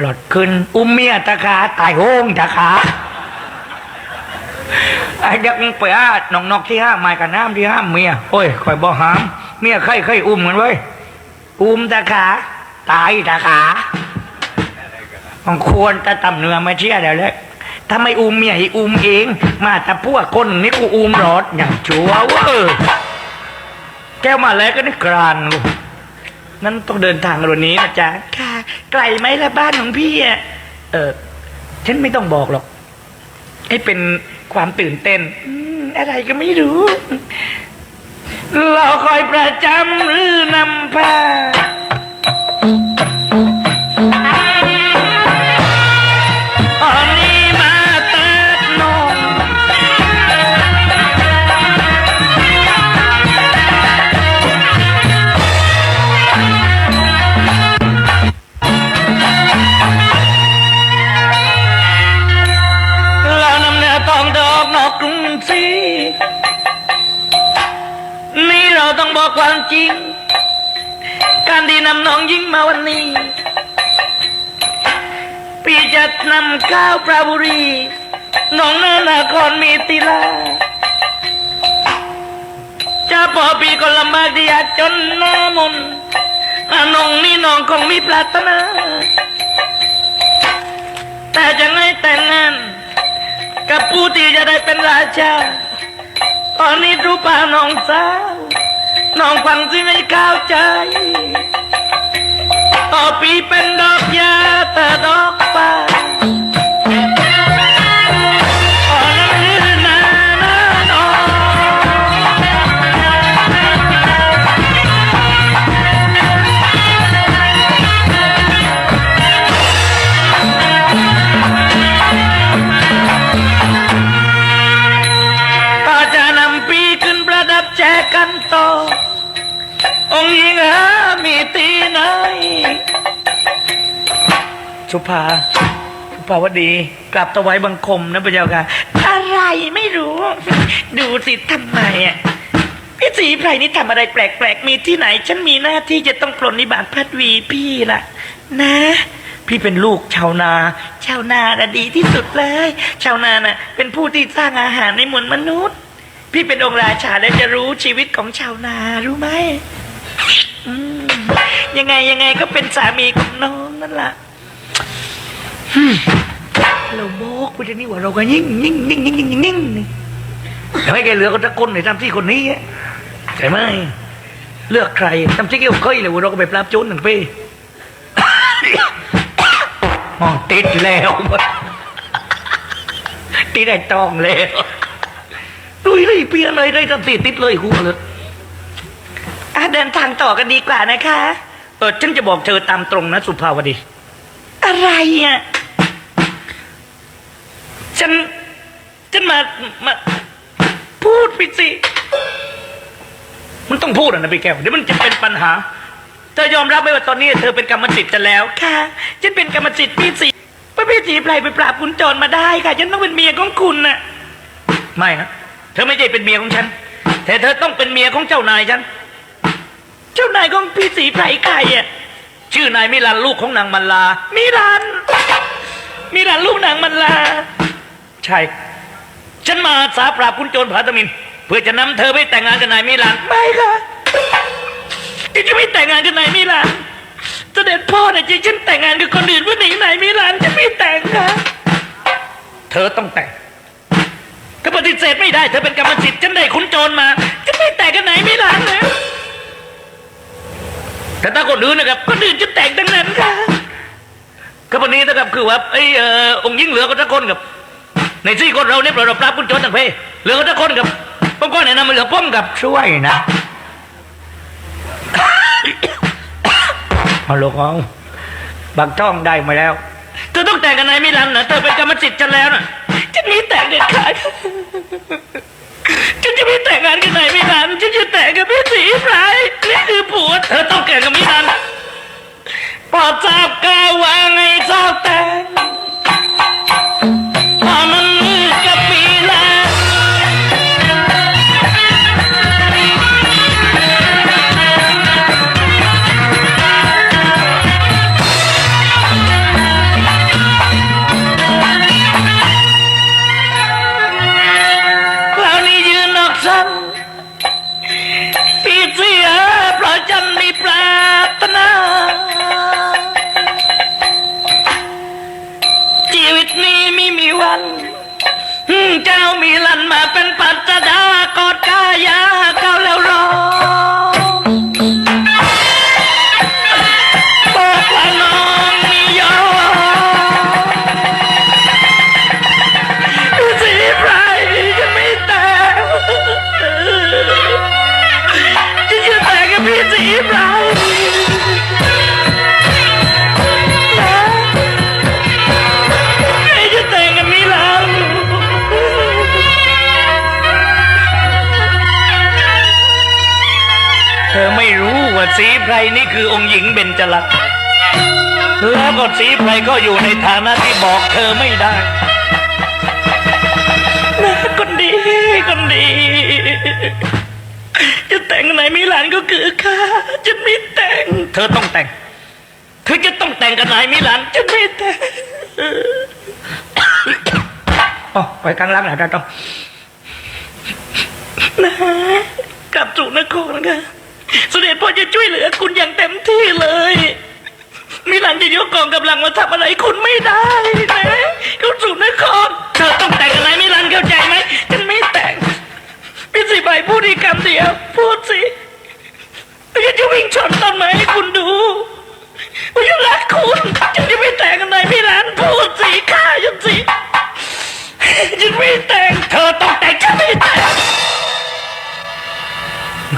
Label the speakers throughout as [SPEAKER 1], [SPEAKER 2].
[SPEAKER 1] หลอดขึ้น อุ้มเมียตะขาตายโหงตะขาไอ้เด็กไปอะน้องนอกที่ห้ามไม้กันน้ำที่ห้ามเมียโอ้ยคอยบอกหาม เมียใครใครอุ้มกันไว้ยอุ้มตะขาตายตะขามันควรจะตำเนื้อมาเชี่ยเดี๋ยวเลยถ้าไม่อุ้มเมียให้อุ้มเอง มาแต่พวกคนนี่กูอุ้มรถอย่างชัวร์เว้ยแก้วมาแล้วก็นี่กรานลูก นั่นต้องเดินทางกันวันนี้นะจ๊ะค่ะ ไกลไหมละบ้านของพี่อะเออ ฉันไม่ต้องบอกหรอก ให้เป็นความตื่นเต้น อืมอะไรก็ไม่รู้ เราคอยประจำหรือนำพา บอกความจริง การที่นำน้องยิ่งมาวันนี้ พี่จะนำข้าวปลาบุรี น้องนานาครมีติลาจะพอพี่ก็ลำบากที่ยากจนหน้ามนอะน้องนี่น้องคงมีปรารถนา แต่จะให้แต่งงานกับผู้ที่จะได้เป็นราชาตอนนี้รู้ป่าน้องสาว น้องฟังสิไม่เข้าใจ ต่อปีเป็นดอกยาแต่ดอกป่า สุภาสุภาวดี กลับตะไว้บังคมนะพระเจ้าค่ะ อะไรไม่รู้ ดูสิทำไมอะพี่สีไพรนี่ทำอะไรแปลกๆ มีที่ไหน ฉันมีหน้าที่จะต้องปรนนิบาตพัดวีพี่ล่ะ นะ พี่เป็นลูกชาวนา ชาวนาน่ะดีที่สุดเลย ชาวนาน่ะ เป็นผู้ที่สร้างอาหารในมวลมนุษย์ พี่เป็นองค์ราชาแล้วจะรู้ชีวิตของชาวนารู้ไหมมยังไงยังไงก็เป็นสามีของน้องนั่นแหละ เราโมกไปจะนี่ว่าเราก็ยิ่งยิ่งยิ่งยิ่งยิ่งยิ่งยิ่งแต่ไม่แกเหลือคนตะคนในทำที่คนนี้ใช่ไหมเลือกใครทำที่เกี่ยวเคยเลยว่าเราก็ไปปราบโจรหนึ่งปีมองติดแล้วติดได้ตองแล้วดุยเลยเปียเลยได้ตัติดติดเลยหัวเลยเดินทางต่อกันดีกว่านะคะ เออฉันจะบอกเธอตามตรงนะสุภาวดี อะไรอะ ฉัน ฉันมามา พูดไปสิมันต้องพูดอะนะพี่แก้วเดี๋ยวมันจะเป็นปัญหา เธอยอมรับไหมว่าตอนนี้ เธอเป็นกรรมสิทธิ์จะแล้ว ค่ะ ฉันเป็นกรรมสิทธิ์พี่สีพระพี่สีไพรไปปราบคุณจรมาได้ค่ะ ฉันต้องเป็นเมียของคุณน่ะ ไม่นะ เธอไม่ใช่เป็นเมียของฉัน แต่เธอต้องเป็นเมียของเจ้านายฉัน เจ้านายของพี่สีไพรใครอะชื่อนายมิลันลูกของนางมัลลา มิลัน มิลันลูกนางมัลลา ใช่ ฉันมาอาสาปราบคุณโจรผาตมิน เพื่อจะนำเธอไปแต่งงานกับนายมิลันไม่ค่ะฉันจะไม่แต่งงานกับนายมิลันเสด็จพ่อเนี่ยจริงฉันแต่งงานกับคนอื่นเพื่อหนีนายมิลันจะไม่แต่งค่ะเธอต้องแต่งก็ปฏิเสธไม่ได้ เธอเป็นกรรมสิทธิ์ฉันได้คุณโจรมาฉันไม่แต่งกับนายมิลันเลยแต่ถ้าคนอื่นนะครับคนอื่นจะแต่งทั้งนั้นค่ะก็วันนี้นะครับคือว่าไอ้เออองค์ยิ่งเหลือก็ทุกคนกับ ในที่คนเราเนี่ยเราปราบคุณโจรต่างเพเหลือก็ทุกคนกับผมก็แนะนำมาเหลือป้อมกับช่วยนะฮัลโหลของบักท่องได้มาแล้วเธอต้องแต่งกับนายมิลันนะเธอเป็นกรรมสิทธิ์ฉันแล้วนะฉันมีแต่งเด็ดขาดฉันจะไม่แต่งงานกับนายมิลันฉันจะแต่งกับพี่สีไพรนี่คือผัวเธอ สีไพรนี่คือองค์หญิงเบญจลักษณ์แล้วก็สีไพรก็อยู่ในฐานะที่บอกเธอไม่ได้นะคนดีคนดี จะแต่งไหนมิลานก็คือข้าจะไม่แต่ง เธอต้องแต่ง เธอจะต้องแต่งกับนายมิลานจะไม่แต่งอ๋อไปกลางล่างหน่อยได้ต้องนะกลับสู่นครค่ะ เสด็จพ่อจะช่วยเหลือคุณอย่างเต็มที่เลย มิลันจะยกกองกำลังมาทำอะไรคุณไม่ได้นะเข้าสูนทรเธอต้องแต่ง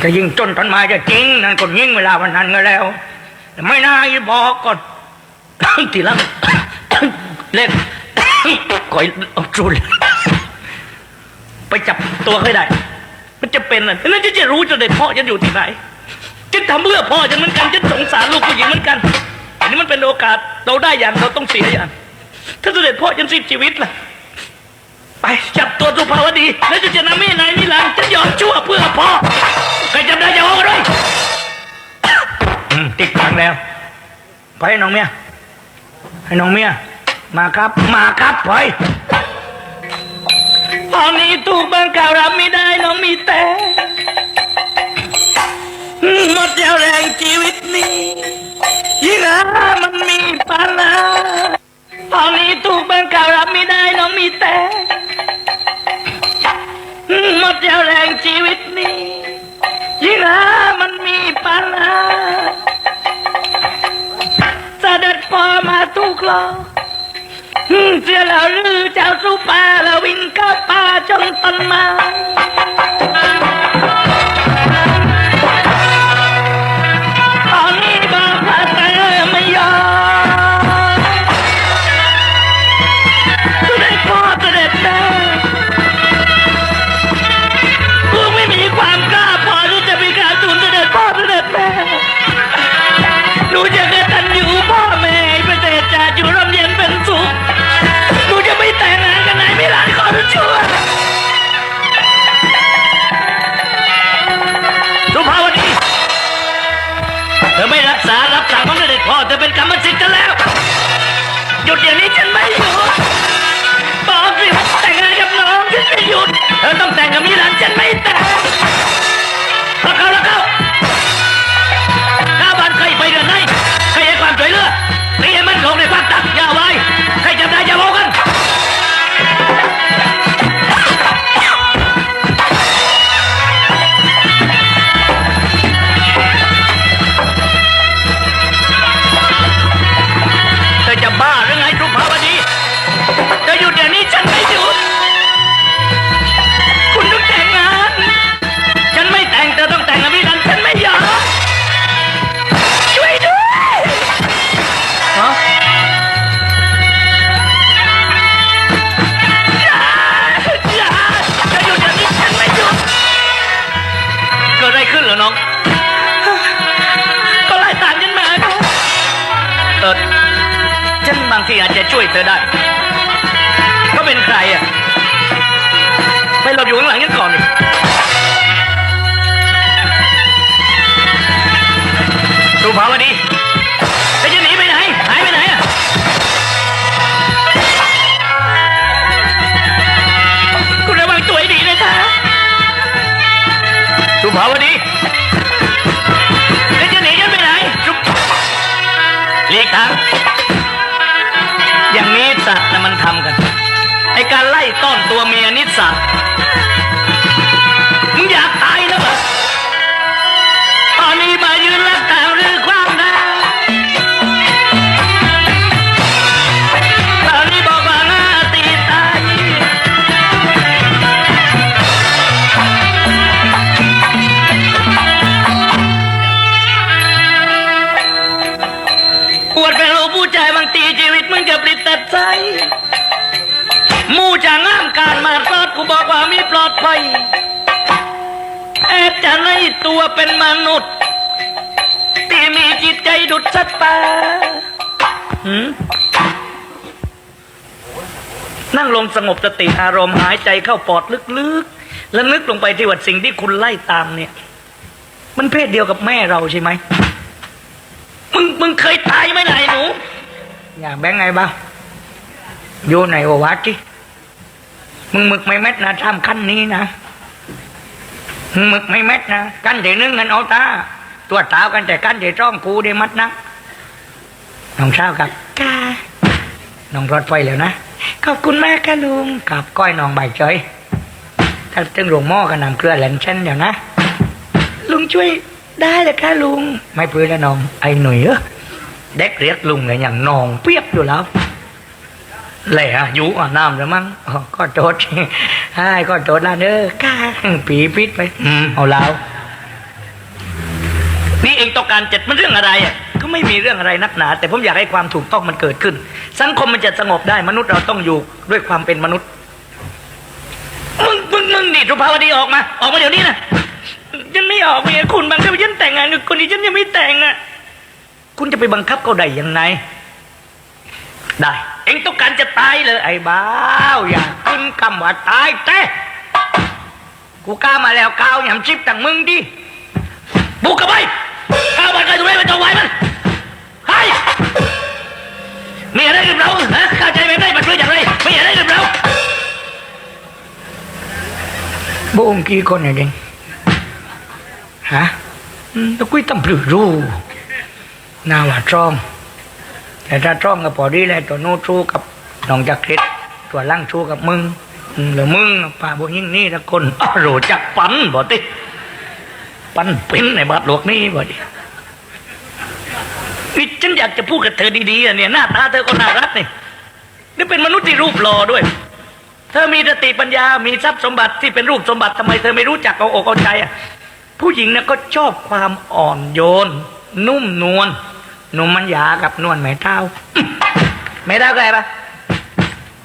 [SPEAKER 1] ก็ยิงจนต้นไม้จะจริง นั่นก็ยิงเวลาวันนั้นก็แล้วแต่ไม่น่าจะบอกก่อนทีหลังเล่นก่อยจุลไปจับตัวให้ได้ มันจะเป็นอะไรแล้วจะจะรู้จะได้พ่อจะอยู่ที่ไหนจะทำเพื่อพ่อจะเหมือนกันจะสงสารลูกผู้หญิงเหมือนกันอันนี้มันเป็นโอกาสเราได้อย่างเราต้องเสียอย่าง ถ้าเสด็จพ่อจะสิ้นชีวิตล่ะ ไปจับตัวสุภาวดี แล้วจะจะนำแม่นายนิรันดร์จะยอมชั่วเพื่อพ่อใครจำได้จะเอาเลยอืมติดขังแล้ว ไปให้น้องเมียให้น้องเมียมาครับ มาครับไปตอนนี้ถูกบังคับรับไม่ได้น้องมีแต่อืมหมดเจ้าแรงชีวิตนี้ยิ่งหามันมีปัญหาตอนนี้ถูกบังคับรับไม่ได้น้องมีแต่ หมดเรี่ยวแรงชีวิตนี้ยิ่งหามันมีปัญหาเสด็จพ่อมาทุกลอเสียแล้วหรือเจ้าสู้ป่าแล้ววิ่งเข้าป่าจนต้นมา หนูจะกตัญญูพ่อแม่ให้ประเทศชาติอยู่ร่มเย็นเป็นสุข หนูจะไม่แต่งงานกับนายมิลานขอทุกชั่ว สุภาวดี เธอไม่รักษารับสั่งของเด็จพ่อเธอเป็นกรรมสิทธิ์กันแล้ว หยุดอย่างนี้ฉันไม่หยุดบอกสิว่าแต่งงานกับน้องฉันไม่หยุด เธอต้องแต่งกับมิลันฉันไม่แต่งแล้วเขาแล้วเขาข้า อยู่ข้างหลังฉันก่อนดิสุภาวดีเธอจะหนีไปไหน หายไปไหนอะคุณระวังตัวให้ดีนะคะสุภาวดีเธอจะหนีฉันไปไหนสุหลีกทางอย่างนี้สัตว์นะมันทำกันไอการไล่ต้อนตัวเมียนิสสัตมึ กูบอกว่ามีปลอดภัยแอบจะในตัวเป็นมนุษย์ที่มีจิตใจดุดสัตว์ป่าหนั่งลงสงบสติอารมณ์หายใจเข้าปอดลึกๆ แล้วนึกลงไปที่ว่าสิ่งที่คุณไล่ตามเนี่ย มันเพศเดียวกับแม่เราใช่ไหม มึงมึงเคยตายไหมนายหนู อย่างแบงไงบ้างอยู่ในอวัดที่ มึงมึกไม่เม็ดนะทำขั้นนี้นะมึงมึกไม่เม็ดนะกันเดี๋ยวนึงกันเอาตาตัวตาวกันแต่กันเดี๋ยวจ้องกูได้มัดนะน้องเช้าครับค่ะน้องรถไฟแล้วนะขอบคุณมากค่ะลุงกับก้อยน้องใบเฉยถ้าตึงหลวงหม้อกันนำเกลือแหลนเช่นเดี๋ยวนะ ลุงช่วยได้เลยค่ะลุง ไม่พื้นแล้วน้องไอ้หนุ่ยเออเด็กเรียกลุงไงอย่างนองเปียกอยู่แล้ว แหละอยู่อะน้ำแล้วมั้งอ๋อก็โจดใช่ก็โจดแล้วเด้อค่ะปีปิดไปอืมเอาแล้วนี่เองต้องการเจ็ดมันเรื่องอะไรอะก็ไม่มีเรื่องอะไรนักหนา แต่ผมอยากให้ความถูกต้องมันเกิดขึ้น สังคมมันจะสงบได้มนุษย์เราต้องอยู่ด้วยความเป็นมนุษย์มึงมึงมึงนี่สุภาวดีออกมา ออกมาเดี๋ยวนี้นะฉันไม่ออกเมียคุณบังคับให้ฉันแต่งงานกับคนที่ฉันยังไม่แต่งอะคุณจะไปบังคับเขาได้ยังไง ได้ เองต้องการจะตายเลยไอ้บ้าวอย่าขึ้นคำว่าตายเต้กูกล้ามาแล้วก้าวหยำชิบต่างมึงดิบุกเข้าไปก้าวมันกันตรงนี้มันจะไหวมันให้มีอะไรกับเราฮะเข้าใจไหมได้มันเพื่ออย่างไรมีอะไรกับเราบุ้งกี่คนเนี่ยเองฮะอืมต้องคุยตั้มปลือรู้น่าว่าจ้อง แต่ถ้าจ้องกับพอดีแหละตัวโน้ชู้กับน้องจักริดตัวล่างชู้กับมึงหรือมึงป่าบยิ่งนี่ละคนอ้าวจักปันบ่ติปันเป็นในบาดหลวกนี่บ่ดินี่ฉันอยากจะพูดกับเธอดีๆอะเนี่ยหน้าตาเธอก็น่ารักนี่นี่เป็นมนุษย์ที่รูปหล่อด้วย เธอมีสติปัญญา มีทรัพย์สมบัติที่เป็นรูปสมบัติทำไมเธอไม่รู้จักเอาอกเอาใจอะผู้หญิงนี่ยก็ชอบความอ่อนโยน นุ่มนวล หนุ่มมันยากับนวลแม่เท้าแม่เท้าใครปะ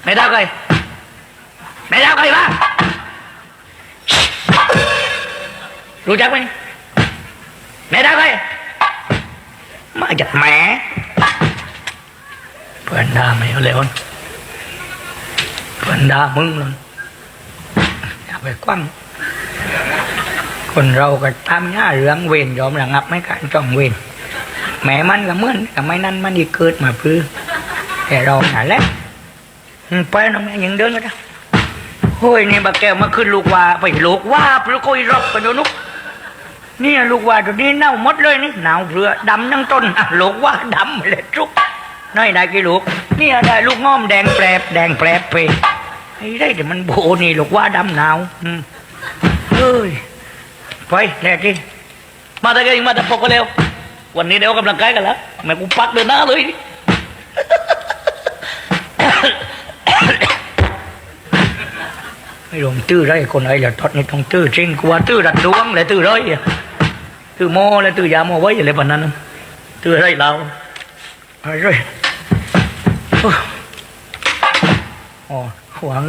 [SPEAKER 1] แม่เท้าใครแม่เท้าใครปะรู้จักไหมแม่เท้าใครมาจากแม่เพื่อนด่าไม่เอาเลยอนเพื่อนด่ามึงเลยอย่าไปคว้างคนเราก็ทำหน้าเรื่องเวรยอมระงับไม่การจ้องเวร แม่มันก็เหมือนกับไม่นั่นมันอีเกิดมาพื้นแต่เราหนาแล้วไปน้องแม่ยังเดินก็ได้โอ้ยนี่บักแก้วมาขึ้นลูกว่าไปลูกว่าพระโกยรบกันดูนุกนี่ลูกว่าตัวนี้เน่าหมดเลยนี่หนาวเรือดำทั้งต้นลูกว่าดำเลยทุกน้อยได้กี่ลูกนี่ได้ลูกง้อมแดงแปรบแดงแปรบไปไอ้ได้แต่มันโบนี่ลูกว่าดำหนาวเฮ้ยไปแรกที่มาแต่ก็ยังมาแต่ปกก็เร็ว วันนี้เดี๋ยวกำลังกายกันแล้วแม่กูปักเดินหน้าเลยไม่ลงตื้อไรคนไอ้ละทอดนี่ต้องตื้อจริงกว่าตื้อรัดดวงเลยตื้อไรอะตื้อโมเลยตื้อยาโมไว้อะไรแบบนั้นตื้อไรเราอะไรไรโอ้หวัง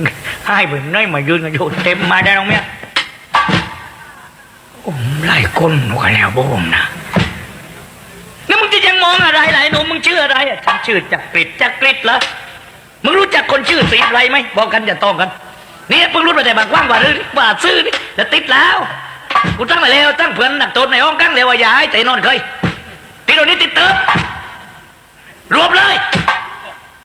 [SPEAKER 1] ให้ไปไหนมายืนกันอยู่เต็มมาได้ตรงเนี้ยผมไล่ก้นหัวแล้วโบมนะแล้วมึงจะยังมองอะ ไรไหลหนูมึงชื่ออะไรอะฉันชื่อจักริดจักริดเหรอมึงรู้จักคนชื่อสีอะไรไหมบอกกันอย่าต้องกันเนี่ยเพิ่งรู้มาแต่บางกว้างกว่าหรือว่าซื้อนี่แล้วติดแล้วกูตั้งมาแล้วตั้งเพื่อนหนักโทษในห้องกั้งเลยว่าอย่าให้เตะนอนเคยติดตรงนี้ติดเติมรวมเลย